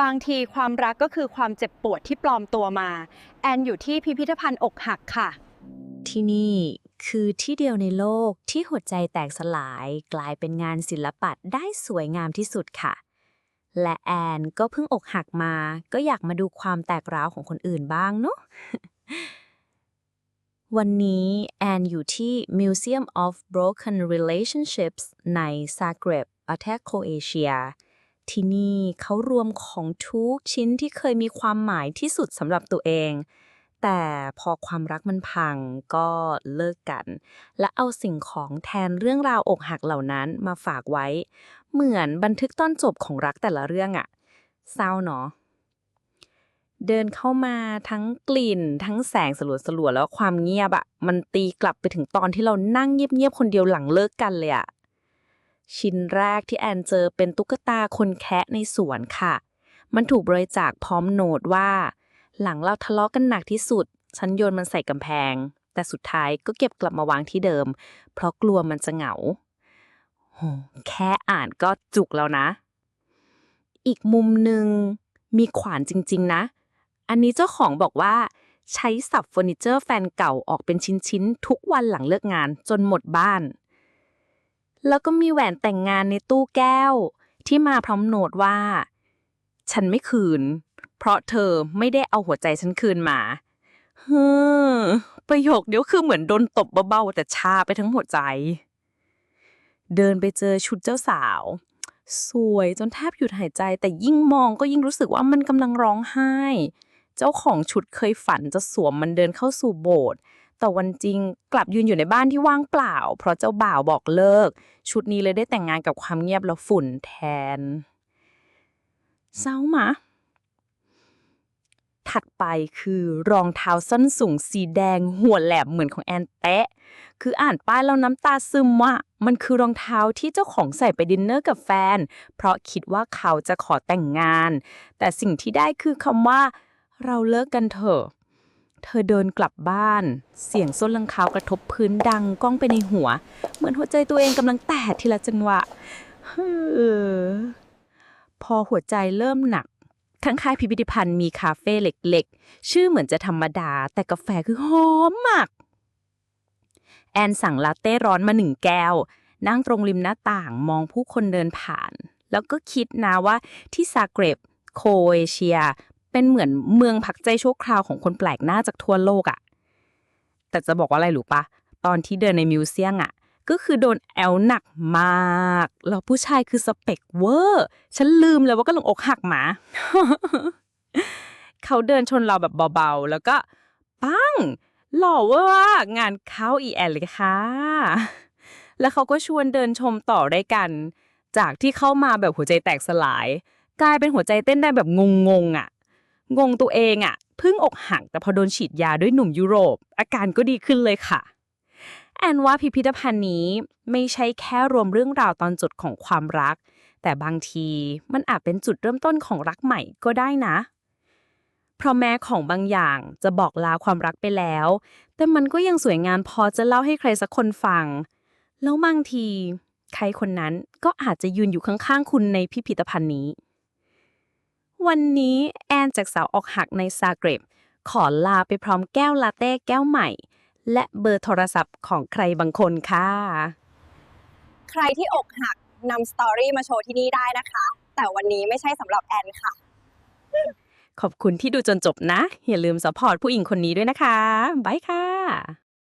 บางทีความรักก็คือความเจ็บปวดที่ปลอมตัวมา แอนอยู่ที่พิพิธภัณฑ์อกหักค่ะ ที่นี่คือที่เดียวในโลกที่หัวใจแตกสลายกลายเป็นงานศิลปะได้สวยงามที่สุดค่ะ และแอนก็เพิ่งอกหักมา ก็อยากมาดูความแตกร้าวของคนอื่นบ้างเนาะวันนี้ แอนอยู่ที่ Museum of Broken Relationships ใน Zagreb ประเทศโครเอเชีย ที่นี่เขารวมของทุกชิ้นที่เคยมีความหมายที่สุดสำหรับตัวเอง แต่พอความรักมันพังก็เลิกกัน และเอาสิ่งของแทนเรื่องราวอกหักเหล่านั้นมาฝากไว้ เหมือนบันทึกตอนจบของรักแต่ละเรื่องอะเศร้าเนาะเดินเข้ามาทั้งกลิ่น ทั้งแสงสลัวสลัวๆแล้วความเงียบอะมันตีกลับไปถึงตอนที่เรานั่งเงียบๆคนเดียวหลังเลิกกันเลยอะ ชิ้นแรกที่แอนเจอเป็นตุ๊กตาคนแคะในสวนค่ะ มันถูกบริจาคพร้อมโน้ตว่า หลังเราทะเลาะกันหนักที่สุด ฉันโยนมันใส่กำแพง แต่สุดท้ายก็เก็บกลับมาวางที่เดิม เพราะกลัวมันจะเหงาโหแค่อ่านก็จุกแล้วนะ อีกมุมหนึ่งมีขวานจริง ๆ นะ อันนี้เจ้าของบอกว่า ใช้สับเฟอร์นิเจอร์แฟนเก่าออกเป็นชิ้น ๆ ทุกวันหลังเลิกงานจนหมดบ้าน แล้วก็มีแหวนแต่งงานในตู้แก้ว ที่มาพร้อมโน้ตว่า ฉันไม่คืน เพราะเธอไม่ได้เอาหัวใจฉันคืนมาเฮ้อประโยคเดียวคือเหมือนโดนตบเบาๆแต่ชาไปทั้งหัวใจ เดินไปเจอชุดเจ้าสาว สวยจนแทบหยุดหายใจ แต่ยิ่งมองก็ยิ่งรู้สึกว่ามันกำลังร้องไห้ เจ้าของชุดเคยฝันจะสวมมันเดินเข้าสู่โบสถ์ แต่วันจริงกลับยืนอยู่ในบ้านที่ว่างเปล่า เพราะเจ้าบ่าวบอกเลิก ชุดนี้เลยได้แต่งงานกับความเงียบและฝุ่นแทนเศร้ามาถัดไปคือรองเท้าส้นสูงสีแดงหัวแหลมเหมือนของแอนแตะ คืออ่านป้ายแล้วน้ำตาซึมว่า มันคือรองเท้าที่เจ้าของใส่ไปดินเนอร์กับแฟน เพราะคิดว่าเขาจะขอแต่งงาน แต่สิ่งที่ได้คือคำว่า เราเลิกกันเถอะ เธอเดินกลับบ้าน เสียงส้นลังเท้ากระทบพื้นดังก้องไปในหัว เหมือนหัวใจตัวเองกำลังแตกทีละจังหวะฮึพอหัวใจเริ่มหนักข้างๆพิพิธภัณฑ์มีคาเฟ่เล็กๆ ชื่อเหมือนจะธรรมดา แต่กาแฟคือหอมมาก แอนสั่งลาเต้ร้อนมาหนึ่งแก้ว นั่งตรงริมหน้าต่างมองผู้คนเดินผ่าน แล้วก็คิดนะว่าที่ซาเกร็บ โคเอเชีย เป็นเหมือนเมืองพักใจชั่วคราวของคนแปลกหน้าจากทั่วโลกอะแต่จะบอกว่าอะไรหรู้ปะ ตอนที่เดินในมิวเซียมอะก็คือโดนแอลหนักมาก แล้วผู้ชายคือสเปกเวอร์ ฉันลืมเลยว่ากำลังอกหักหมา เขาเดินชนเราแบบเบาๆ แล้วก็ปังหล่อเวอร์ว่างานเข้าอีแอนเลยค่ะ แล้วเขาก็ชวนเดินชมต่อได้กัน จากที่เข้ามาแบบหัวใจแตกสลาย กลายเป็นหัวใจเต้นได้แบบงงๆอะ งงตัวเองอะเพิ่งอกหักแต่พอโดนฉีดยาด้วยหนุ่มยุโรป อาการก็ดีขึ้นเลยค่ะ แอนว่าพิพิธภัณฑ์นี้ไม่ใช่แค่รวมเรื่องราวตอนจดของความรัก แต่บางทีมันอาจเป็นจุดเริ่มต้นของรักใหม่ก็ได้นะ เพราะแม้ของบางอย่างจะบอกลาความรักไปแล้ว แต่มันก็ยังสวยงามพอจะเล่าให้ใครสักคนฟัง แล้วบางที ใครคนนั้นก็อาจจะยืนอยู่ข้างๆคุณในพิพิธภัณฑ์นี้ วันนี้แอนจากสาวออกหักในซาเกรบขอลาไปพร้อมแก้วลาเต้แก้วใหม่ และเบอร์โทรศัพท์ของใครบางคนค่ะ ใครที่อกหักนำสตอรี่มาโชว์ที่นี่ได้นะคะ แต่วันนี้ไม่ใช่สำหรับแอนค่ะ ขอบคุณที่ดูจนจบนะ อย่าลืมสปอร์ตผู้หญิงคนนี้ด้วยนะคะบายค่ะ